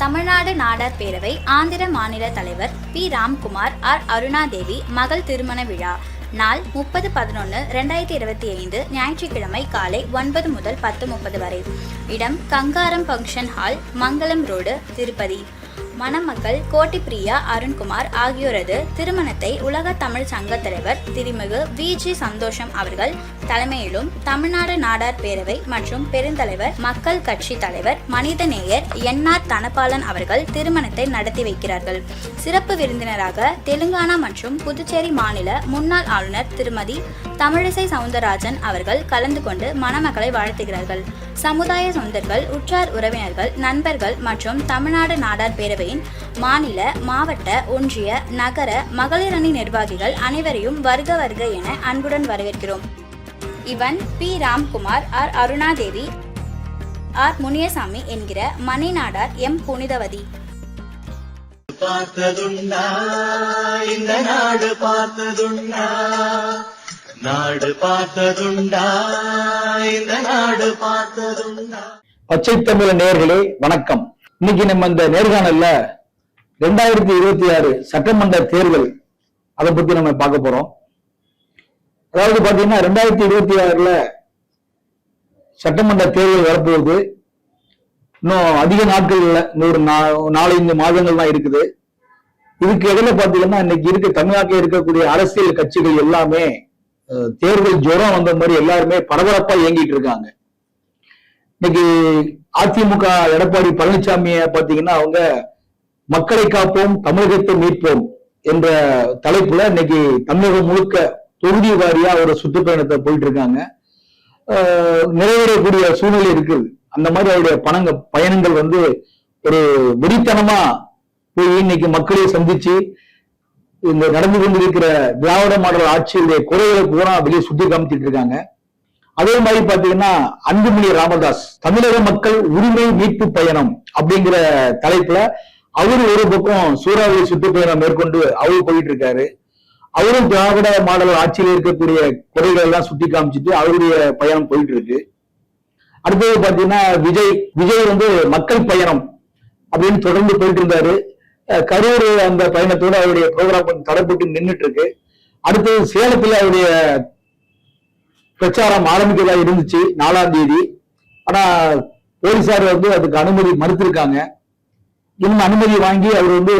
தமிழ்நாடு நாடார் பேரவை ஆந்திர மாநில தலைவர் பி. ராம்குமார் ஆர். அருணாதேவி மகள் திருமண விழா. நாள் முப்பது பதினொன்று ரெண்டாயிரத்தி இருபத்தி ஐந்து ஞாயிற்றுக்கிழமை காலை ஒன்பது முதல் பத்து முப்பது வரை. இடம் Gangaram function hall Mangalam road Tirupati. மணமக்கள் கோட்டி பிரியா அருண்குமார் ஆகியோரது திருமணத்தை உலக தமிழ் சங்க தலைவர் திருமிகு வி. ஜி. சந்தோஷம் அவர்கள் தலைமையிலும் தமிழ்நாடு நாடார் பேரவை மற்றும் பெருந்தலைவர் மக்கள் கட்சி தலைவர் மனிதநேயர் என்ஆர் தனபாலன் அவர்கள் திருமணத்தை நடத்தி வைக்கிறார்கள். சிறப்பு விருந்தினராக தெலுங்கானா மற்றும் புதுச்சேரி மாநில முன்னாள் ஆளுநர் திருமதி தமிழிசை சவுந்தரராஜன் அவர்கள் கலந்து கொண்டு மணமக்களை வாழ்த்துகிறார்கள். சமுதாய சொந்தர்கள் உற்றார் உறவினர்கள் நண்பர்கள் மற்றும் தமிழ்நாடு நாடார் பேரவையின் மாநில மாவட்ட ஒன்றிய நகர மகளிர் அணி நிர்வாகிகள் அனைவரையும் வருக வருக என அன்புடன் வரவேற்கிறோம். இவன் P. Ramkumar R. Arunadevi R. Muniyasamy என்கிற மணிநாடார் எம். புனிதவதி. பார்த்ததுண்டா இந்த நாடு பார்த்ததுண்டா நாடு பார்த்ததுண்டா இந்த நாடு பார்த்ததுண்டா. பச்சை தமிழ் நேயர்களே வணக்கம். இன்னைக்கு நம்ம இந்த நேர்காணல்ல ரெண்டாயிரத்தி இருபத்தி ஆறு சட்டமன்ற தேர்தல் அதை பத்தி நம்ம பார்க்க போறோம். அதாவது பாத்தீங்கன்னா ரெண்டாயிரத்தி இருபத்தி ஆறுல சட்டமன்ற தேர்தல் வரப்போகுது. இன்னும் அதிக நாட்கள் இல்லை. இன்னொரு நா- நாலஞ்சு மாதங்கள் தான் இருக்குது. இதுக்கு இடையில பாத்தீங்கன்னா இன்னைக்கு இருக்க தமிழ்நாட்டில் இருக்கக்கூடிய அரசியல் கட்சிகள் எல்லாமே தேர்தல் ஜுரம் வந்த மாதிரி எல்லாருமே பரபரப்பா இயங்கிட்டு இருக்காங்க. இன்னைக்கு அதிமுக எடப்பாடி பழனிசாமிய பாத்தீங்கன்னா அவங்க மக்களை காப்போம் தமிழகத்தை மீட்போம் என்ற தலைப்புல இன்னைக்கு தமிழகம் முழுக்க தொகுதி வாரியா ஒரு சுற்றுப்பயணத்தை போயிட்டு இருக்காங்க நிறைவேறக்கூடிய சூழ்நிலை இருக்குது. அந்த மாதிரி அவருடைய பணங்க பயணங்கள் வந்து ஒரு வெறித்தனமா போய் இன்னைக்கு மக்களை சந்திச்சு இந்த நடந்து கொண்டிருக்கிற திராவிட மாடல் ஆட்சியுடைய குறைகளை பூரா வெளியே சுத்தி காமிச்சிட்டு இருக்காங்க. அதே மாதிரி பாத்தீங்கன்னா அன்புமணி ராமதாஸ் தமிழக மக்கள் உரிமை மீட்பு பயணம் அப்படிங்கிற தலைப்புல அவரு ஒரு பக்கம் சூறாவளி சுற்றுப்பயணம் மேற்கொண்டு அவரு போயிட்டு இருக்காரு. அவரும் திராவிட மாடல் ஆட்சியில் இருக்கக்கூடிய குறைகள் எல்லாம் சுட்டி காமிச்சிட்டு அவருடைய பயணம் போயிட்டு இருக்கு அடுத்தது பாத்தீங்கன்னா விஜய் விஜய் வந்து மக்கள் பயணம் அப்படின்னு தொடர்ந்து போயிட்டு இருந்தாரு கரூர் அந்த பயணத்தோட அவருடைய ப்ரோக்ராம் தடைப்பட்டு நின்றுட்டு இருக்கு அடுத்தது சேலத்துல அவருடைய பிரச்சாரம் ஆரம்பிக்கிறதா இருந்துச்சு நாலாம் தேதி. ஆனா போலீசார் வந்து அதுக்கு அனுமதி மறுத்திருக்காங்க. இன்னும் அனுமதி வாங்கி அவர் வந்து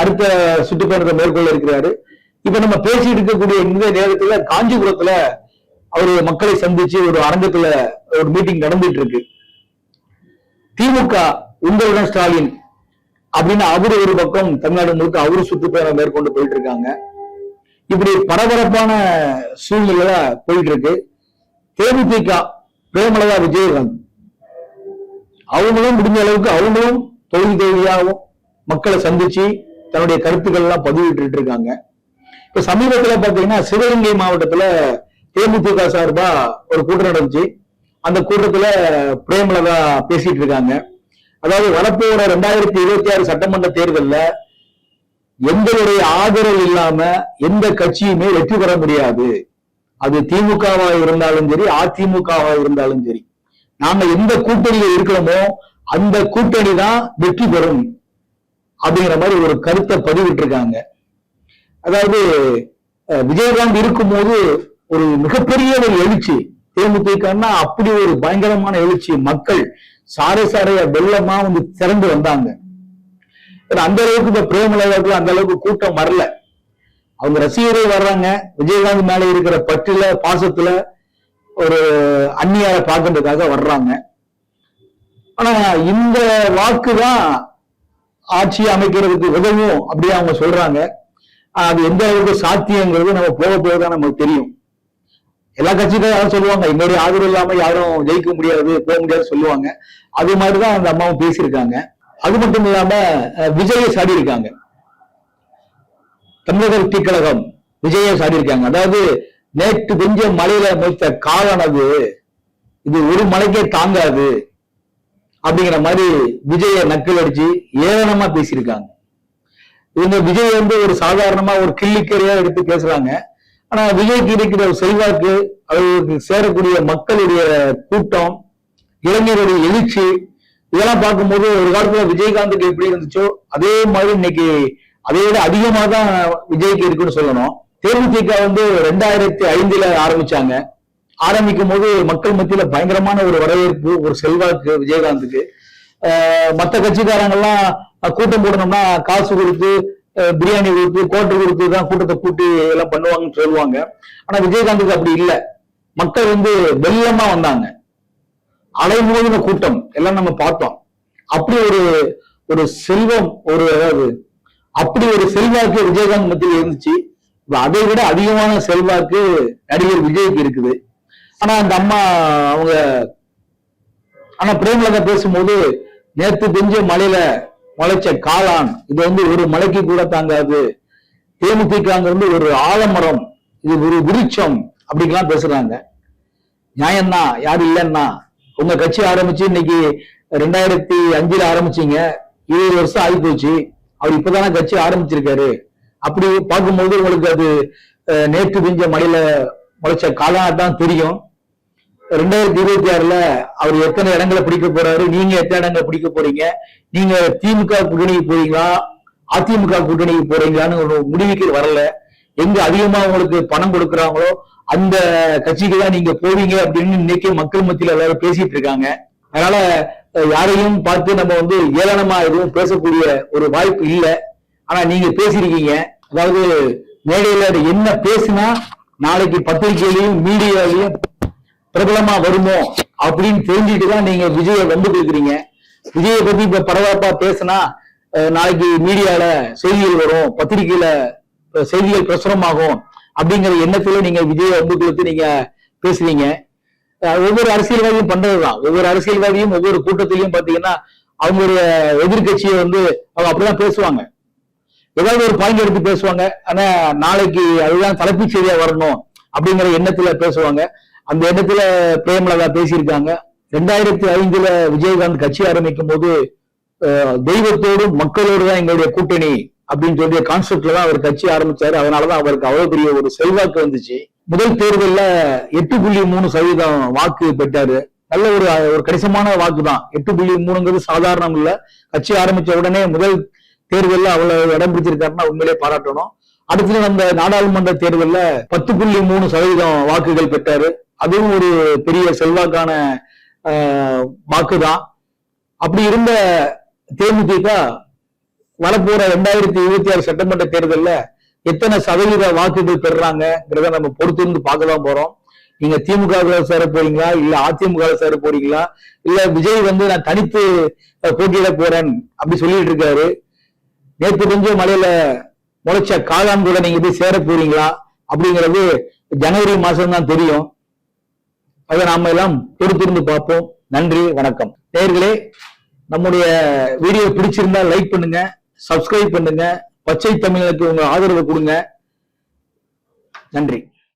அடுத்த சுற்றுப்பயணத்தை மேற்கொள்ள இருக்கிறாரு இப்ப நம்ம பேசிட்டு இருக்கக்கூடிய இந்த நேரத்துல காஞ்சிபுரத்துல அவரு மக்களை சந்திச்சு ஒரு அரங்கத்துல ஒரு மீட்டிங் நடந்துட்டு இருக்கு திமுக உங்களுடன் ஸ்டாலின் அப்படின்னு அவரு ஒரு பக்கம் தமிழ்நாடு முழுக்க அவரு சுற்றுப்பயணம் மேற்கொண்டு போயிட்டு இருக்காங்க இப்படி பரபரப்பான சூழ்நிலையில போயிட்டு இருக்கு தேமுதிக பிரேமலதா விஜயகாந்த். அவங்களும் முடிஞ்ச அளவுக்கு அவங்களும் தொழில் தேவையாகவும் மக்களை சந்திச்சு தன்னுடைய கருத்துக்கள் எல்லாம் பதிவிட்டு இருக்காங்க இப்ப சமீபத்துல பாத்தீங்கன்னா சிவகங்கை மாவட்டத்துல தேமுதிக சார்பா ஒரு கூட்டம் நடந்துச்சு. அந்த கூட்டத்துல பிரேமலதா பேசிட்டு இருக்காங்க அதாவது வரப்போற ரெண்டாயிரத்தி இருபத்தி ஆறு சட்டமன்ற தேர்தல்ல எங்களுடைய ஆதரவு இல்லாம எந்த கட்சியுமே வெற்றி பெற முடியாது. அது திமுகவா இருந்தாலும் சரி அதிமுகவா இருந்தாலும் சரி. நாங்க எந்த கூட்டணியில இருக்கிறோமோ அந்த கூட்டணி தான் வெற்றி பெறும். அப்படிங்கிற மாதிரி ஒரு கருத்தை பதிவிட்டு இருக்காங்க அதாவது விஜயகாந்த் இருக்கும்போது ஒரு மிகப்பெரிய ஒரு எழுச்சி. தேமுதிகன்னா அப்படி ஒரு பயங்கரமான எழுச்சி. மக்கள் சாரை சாரையா வெள்ளமா வந்து திறந்து வந்தாங்க. அந்த அளவுக்கு இப்ப பிரேமலதாவுக்கு அந்த அளவுக்கு கூட்டம் வரல. அவங்க ரசிகரே வர்றாங்க. விஜயகாந்த் மேல இருக்கிற பற்றில பாசத்துல ஒரு அந்நியாரை பார்க்கறதுக்காக வர்றாங்க. ஆனா இந்த வாக்கு தான் ஆட்சி அமைக்கிறதுக்கு உதவும் அப்படி அவங்க சொல்றாங்க. ஆஹ் அது எந்த அளவுக்கு சாத்தியங்கிறது நம்ம போக போகதான் நமக்கு தெரியும். எல்லா கட்சிகளும் யாரும் சொல்லுவாங்க எங்களுடைய ஆதரவு இல்லாம யாரும் ஜெயிக்க முடியாது போக முடியாது சொல்லுவாங்க. அது மாதிரிதான் அந்த அம்மாவும் பேசியிருக்காங்க. அது மட்டும் இல்லாம அஹ், சாடி இருக்காங்க தமிழக வெற்றி கழகம் சாடி இருக்காங்க அதாவது நேற்று கொஞ்சம் மழையில மொத்த காலானது இது ஒரு மலைக்கே தாங்காது. அப்படிங்கிற மாதிரி விஜய நக்கல் அடிச்சு ஏளனமா பேசியிருக்காங்க. இவங்க விஜய் வந்து ஒரு சாதாரணமா ஒரு கிள்ளிக்கரையா எடுத்து பேசுறாங்க. ஆனா விஜய்க்கு இருக்கிற ஒரு செல்வாக்கு அவர்களுக்கு சேரக்கூடிய மக்களுடைய கூட்டம் இளைஞருடைய எழுச்சி இதெல்லாம் பார்க்கும்போது ஒரு காலத்துல விஜயகாந்துக்கு எப்படி இருந்துச்சோ அதே மாதிரி இன்னைக்கு அதை விட அதிகமாக தான் விஜய்க்கு இருக்குன்னு சொல்லணும். தேமுதிக வந்து ரெண்டாயிரத்தி ஐந்துல ஆரம்பிச்சாங்க. ஆரம்பிக்கும் போது மக்கள் மத்தியில பயங்கரமான ஒரு வரவேற்பு ஒரு செல்வாக்கு விஜயகாந்துக்கு. மற்ற மத்த கட்சிக்காரங்கெல்லாம் கூட்டம் போடணும்னா காசு கொடுத்து பிரியாணி கொடுத்து கோட்டர் கொடுத்து தான் கூட்டத்தை கூட்டி எல்லாம் பண்ணுவாங்கன்னு சொல்லுவாங்க. ஆனா விஜயகாந்துக்கு அப்படி இல்லை. மக்கள் வந்து வெள்ளமா வந்தாங்க. அலைமோதின கூட்டம் எல்லாம் நம்ம பார்த்தோம். அப்படி ஒரு ஒரு செல்வம் ஒரு அதாவது அப்படி ஒரு செல்வாக்கு விஜயகாந்த் மத்தியில் இருந்துச்சு. அதை விட அதிகமான செல்வாக்கு நடிகர் விஜய்க்கு இருக்குது. ஆனா அந்த அம்மா அவங்க ஆனா பிரேமலதா பேசும்போது நேத்து பெஞ்ச மலையில முளைச்ச காளான் இது வந்து ஒரு மலைக்கு கூட தாங்காது. தேமுதிகாங்கிறது ஒரு ஆலமரம் இது ஒரு விருட்சம் அப்படிங்கலாம் பேசுறாங்க. நியாயம்னா யாரும் இல்லைன்னா. உங்க கட்சி ஆரம்பிச்சு இன்னைக்கு ரெண்டாயிரத்தி அஞ்சுல ஆரம்பிச்சீங்க. இருபது வருஷம் ஆகி போச்சு அவர் இப்பதானே கட்சி ஆரம்பிச்சிருக்காரு. அப்படி பார்க்கும்போது உங்களுக்கு அது நேற்று பிஞ்ச மலையில முளைச்ச காலம் தான் தெரியும். ரெண்டாயிரத்தி இருபத்தி ஆறுல அவர் எத்தனை இடங்களை பிடிக்க போறாரு? நீங்க எத்தனை இடங்களை பிடிக்க போறீங்க? நீங்க திமுக கூட்டணிக்கு போறீங்களா? அதிமுக கூட்டணிக்கு போறீங்களான்னு ஒரு முடிவுக்கு வரல. எங்க அதிகமா உங்களுக்கு பணம் கொடுக்குறாங்களோ அந்த கட்சிக்கு தான் நீங்க போவீங்க அப்படின்னு இன்னைக்கு மக்கள் மத்தியில் எல்லாரும் பேசிட்டு இருக்காங்க. அதனால யாரையும் பார்த்து நம்ம வந்து ஏளனமா எதுவும் பேசக்கூடிய ஒரு வாய்ப்பு இல்லை. ஆனா நீங்க பேசியிருக்கீங்க. அதாவது மேடையில என்ன பேசினா நாளைக்கு பத்திரிகையிலையும் மீடியாலையும் பிரபலமா வருமோ அப்படின்னு தெரிஞ்சுட்டு தான் நீங்க விஜய வந்து கொடுக்குறீங்க விஜய பத்தி இப்ப பரபரப்பா பேசினா நாளைக்கு மீடியால செய்திகள் வரும் பத்திரிகையில செய்திகள் பிரசுரமாகும் அப்படிங்கிற எண்ணத்துல நீங்க விஜய வந்து கொடுத்து நீங்க பேசுறீங்க. ஒவ்வொரு அரசியல்வாதியும் பண்றதுதான். ஒவ்வொரு அரசியல்வாதியும் ஒவ்வொரு கூட்டத்திலையும் பாத்தீங்கன்னா அவங்களுடைய எதிர்க்கட்சியை வந்து அவங்க அப்படிதான் பேசுவாங்க. ஏதாவது ஒரு பாயிண்ட் எடுத்து பேசுவாங்க. ஆனா நாளைக்கு அதுதான் தலைப்புச் செய்தியா வரணும் அப்படிங்கிற எண்ணத்துல பேசுவாங்க. அந்த இடத்துல பிரேமலதா பேசியிருக்காங்க. ரெண்டாயிரத்தி ஐந்துல விஜயகாந்த் கட்சி ஆரம்பிக்கும் போது தெய்வத்தோடும் மக்களோடு தான் எங்களுடைய கூட்டணி அப்படின்னு சொல்லிய கான்செப்ட்ல தான் அவர் கட்சி ஆரம்பிச்சாரு. அதனாலதான் அவருக்கு அவ்வளவு பெரிய ஒரு செல்வாக்கு வந்துச்சு. முதல் தேர்தல்ல எட்டு புள்ளி மூணு சதவீதம் வாக்கு பெற்றாரு. நல்ல ஒரு ஒரு கணிசமான வாக்கு தான் எட்டு புள்ளி மூணுங்கிறது சாதாரணம் இல்ல. கட்சி ஆரம்பிச்ச உடனே முதல் தேர்தலில் அவ்வளவு இடம் பிடிச்சிருக்காருன்னா உண்மையிலே பாராட்டணும். அடுத்து அந்த நாடாளுமன்ற தேர்தலில் பத்து புள்ளி மூணு சதவீதம் வாக்குகள் பெற்றாரு. அதுவும் ஒரு பெரிய செல்வாக்கான வாக்குதான். அப்படி இருந்த தேமுதிக வரப்போற ரெண்டாயிரத்தி இருபத்தி ஆறு சட்டமன்ற தேர்தலில் எத்தனை சதவீத வாக்குகள் பெறுறாங்கிறத நம்ம பொறுத்திருந்து பார்க்க தான் போறோம். நீங்க திமுக சேர போறீங்களா? இல்ல அதிமுக சேர போறீங்களா? இல்ல விஜய் வந்து நான் தனித்து போட்டியிட போறேன் அப்படி சொல்லிட்டு இருக்காரு. நேற்று கொஞ்சம் மலையில முளைச்ச காளான் கூட நீங்க போய் சேர போறீங்களா? அப்படிங்கிறது ஜனவரி மாசம் தான் தெரியும். அதை நாம எல்லாம் பொறுத்திருந்து பார்ப்போம். நன்றி வணக்கம். நேர்களே நம்முடைய வீடியோ பிடிச்சிருந்தா லைக் பண்ணுங்க சப்ஸ்கிரைப் பண்ணுங்க பச்சை தமிழுக்கு உங்க ஆதரவு கொடுங்க. நன்றி.